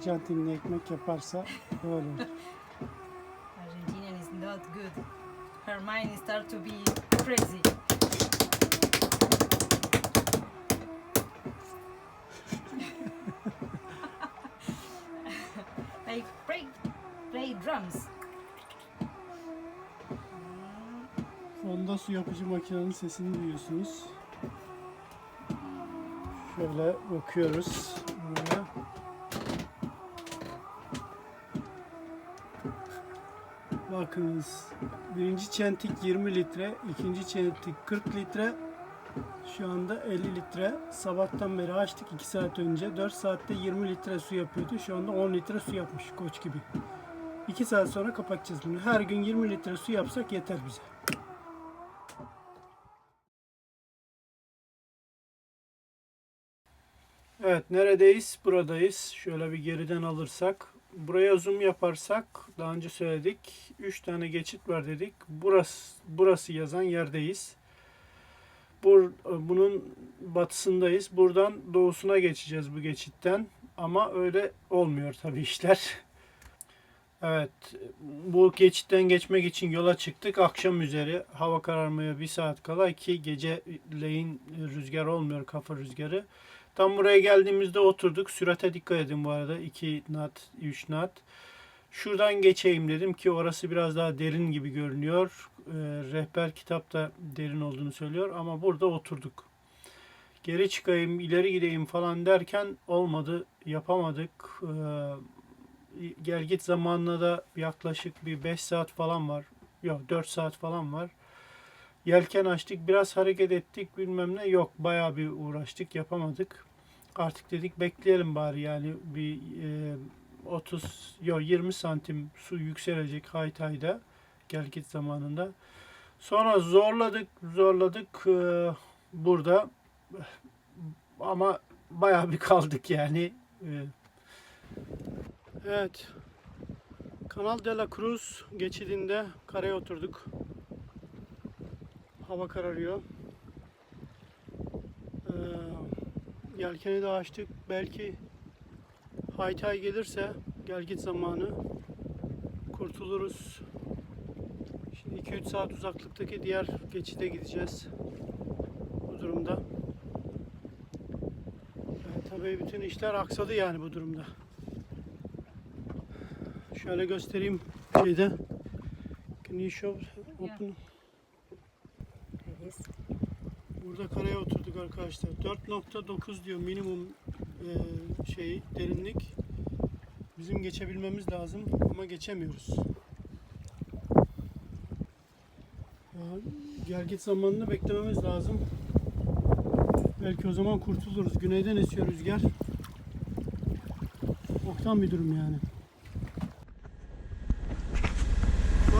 Arjantinli ekmek yaparsa böyle olur. Argentinian is not good. Her mind start to be crazy. like play, play drums. Fonda su yapıcı makinenin sesini duyuyorsunuz. Şöyle bakıyoruz. buraya. Bakınız. Birinci çentik 20 litre, ikinci çentik 40 litre. Şu anda 50 litre. Sabahtan beri açtık 2 saat önce. 4 saatte 20 litre su yapıyordu. Şu anda 10 litre su yapmış koç gibi. 2 saat sonra kapatacağız bunu. Her gün 20 litre su yapsak yeter bize. Evet neredeyiz? Buradayız. Şöyle bir geriden alırsak. Buraya zoom yaparsak daha önce söyledik. 3 tane geçit var dedik. Burası burası yazan yerdeyiz. Bur, bunun batısındayız. Buradan doğusuna geçeceğiz bu geçitten. Ama öyle olmuyor tabii işler. Evet, bu geçitten geçmek için yola çıktık. Akşam üzeri hava kararmaya bir saat kala ki geceleyin rüzgar olmuyor, kafa rüzgarı. Tam buraya geldiğimizde oturduk. Sürate dikkat edin bu arada. 2 knot, 3 knot. Şuradan geçeyim dedim ki orası biraz daha derin gibi görünüyor. Ee, rehber kitapta derin olduğunu söylüyor ama burada oturduk. Geri çıkayım, ileri gideyim falan derken olmadı, yapamadık. Ee, gel git zamanla da yaklaşık bir 5 saat falan var. Yok 4 saat falan var. Yelken açtık, biraz hareket ettik bilmem ne. Yok bayağı bir uğraştık, yapamadık. Artık dedik bekleyelim bari yani bir e, 30 yok 20 santim su yükselecek Haytay'da gel git zamanında. Sonra zorladık, zorladık e, burada ama bayağı bir kaldık yani. E, Evet. Kanal de la Cruz geçidinde karaya oturduk. Hava kararıyor. Ee, yelkeni de açtık. Belki Haytay gelirse gel git zamanı kurtuluruz. Şimdi 2-3 saat uzaklıktaki diğer geçide gideceğiz. Bu durumda. Ee, tabii bütün işler aksadı yani bu durumda. Şöyle göstereyim şeyde. Can you show open? Yes. Burada karaya oturduk arkadaşlar. 4.9 diyor minimum e, şeyi derinlik. Bizim geçebilmemiz lazım ama geçemiyoruz. Ya, Gel git zamanını beklememiz lazım. Belki o zaman kurtuluruz. Güneyden esiyor rüzgar. Oktan bir durum yani.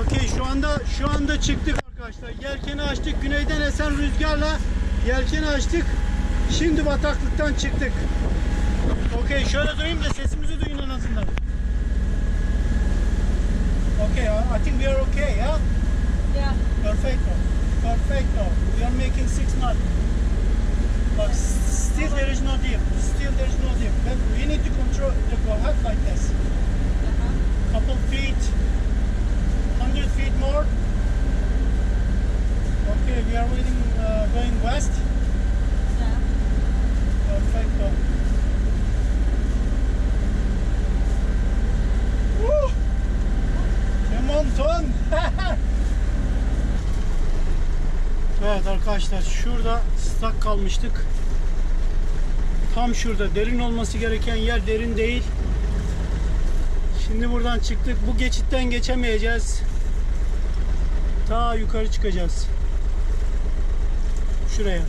Okey şu anda şu anda çıktık arkadaşlar. Yelkeni açtık. Güneyden esen rüzgarla yelkeni açtık. Şimdi bataklıktan çıktık. Okey şöyle durayım da sesimizi duyun en azından. Okay, I think we are okay, yeah? Yeah. Perfecto. Perfecto. We are making six knots. But still there is no dip. Still there is no dip. But we need to control to go up like this. Uh-huh. couple feet, 100 feet more. Okay, we are waiting, uh, montón! evet arkadaşlar şurada stuck kalmıştık. Tam şurada derin olması gereken yer derin değil. Şimdi buradan çıktık. Bu geçitten geçemeyeceğiz. Ta yukarı çıkacağız. Şuraya.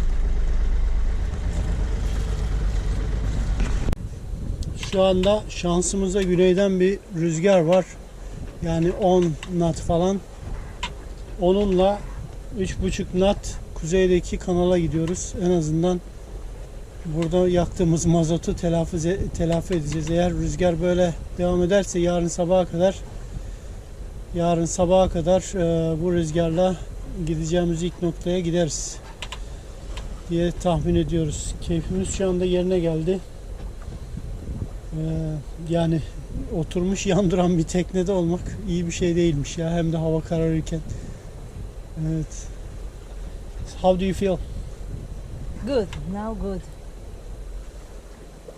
Şu anda şansımıza güneyden bir rüzgar var. Yani 10 knot falan. Onunla 3,5 knot kuzeydeki kanala gidiyoruz. En azından burada yaktığımız mazotu telafi, telafi edeceğiz. Eğer rüzgar böyle devam ederse yarın sabaha kadar yarın sabaha kadar e, bu rüzgarla gideceğimiz ilk noktaya gideriz diye tahmin ediyoruz. Keyfimiz şu anda yerine geldi. Ee, yani oturmuş yandıran bir teknede olmak iyi bir şey değilmiş ya. Hem de hava kararırken. Evet. How do you feel? Good. Now good.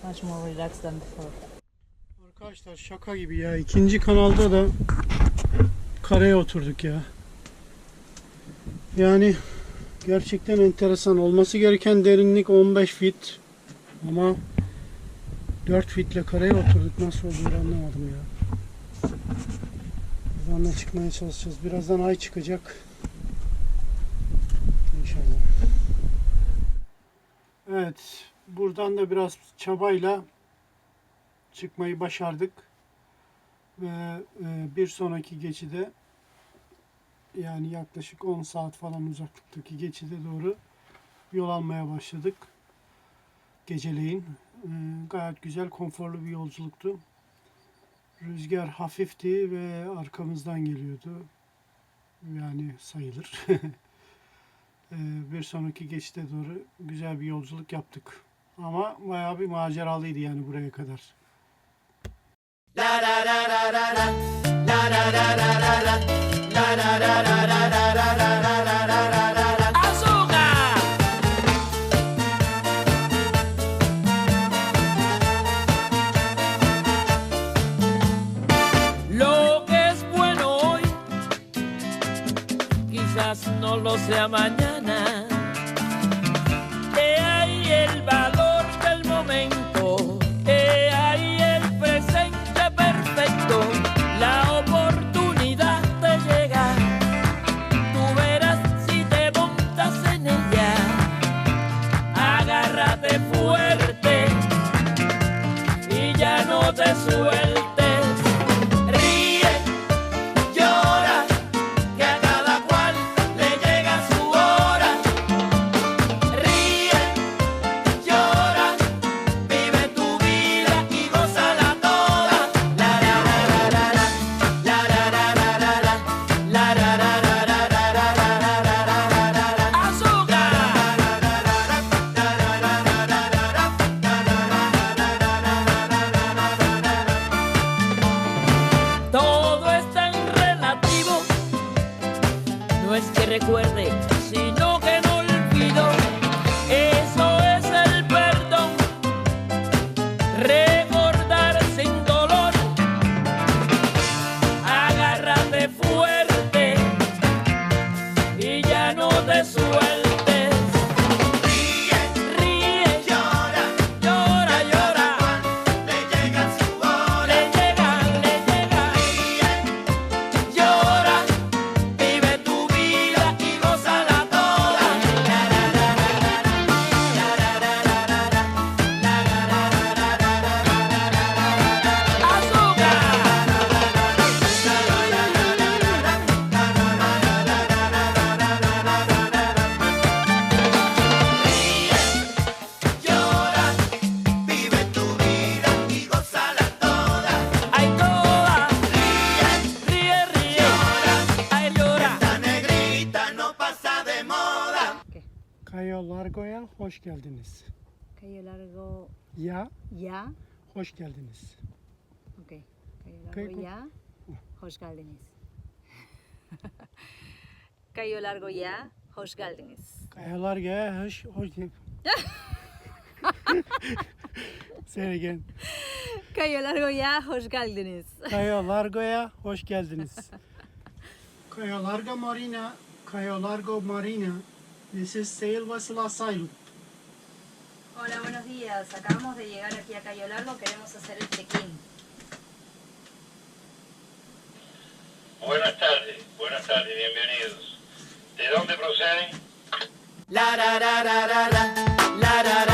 Much more relaxed than before. Arkadaşlar şaka gibi ya. İkinci kanalda da karaya oturduk ya. Yani gerçekten enteresan. Olması gereken derinlik 15 fit. Ama 4 fitle karaya oturduk. Nasıl oluyor anlamadım ya. Buradan da çıkmaya çalışacağız. Birazdan ay çıkacak. İnşallah. Evet. Buradan da biraz çabayla çıkmayı başardık. Ve e, bir sonraki geçide yani yaklaşık 10 saat falan uzaklıktaki geçide doğru yol almaya başladık. Geceleyin. E, gayet güzel, konforlu bir yolculuktu. Rüzgar hafifti ve arkamızdan geliyordu. Yani sayılır. E, bir sonraki geçide doğru güzel bir yolculuk yaptık. Ama bayağı bir maceralıydı yani buraya kadar. azúcar. Lo que es bueno hoy, quizás no lo sea mañana. Hoş geldiniz. Cayo largo Ya ya. hoş geldiniz. Ok. Cayo largo co- ya. Hoş geldiniz. Cayo largo ya. Hoş geldiniz. Cayo Largo'ya hoş hoş Say it again. Cayo largo ya. Hoş geldiniz. Cayo Largo'ya hoş geldiniz. Cayo Largo Marina, Cayo Largo Marina. This is Sail Vessel Asylum. Hola, buenos días. Acabamos de llegar aquí a Cayo Largo. Queremos hacer el check-in. Buenas tardes, buenas tardes, bienvenidos. ¿De dónde proceden? La la la la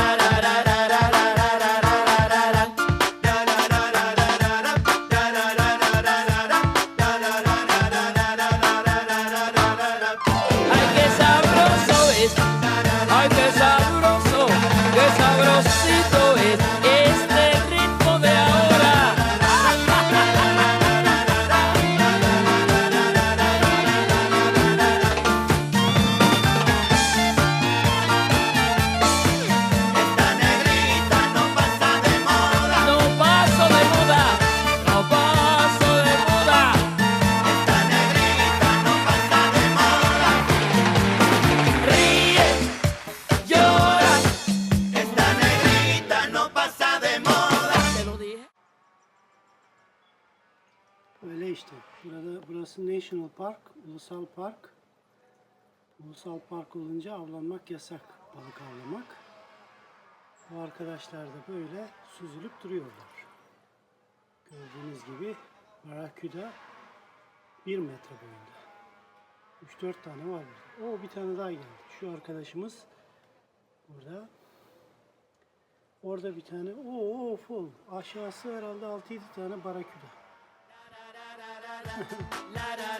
işte. Burada burası National Park, ulusal park. Ulusal park olunca avlanmak yasak, balık avlamak. Bu arkadaşlar da böyle süzülüp duruyorlar. Gördüğünüz gibi Barracuda 1 metre boyunda. 3-4 tane var burada. O bir tane daha geldi. Şu arkadaşımız burada. Orada bir tane. Oo full. Aşağısı herhalde 6-7 tane Barracuda. Ay, qué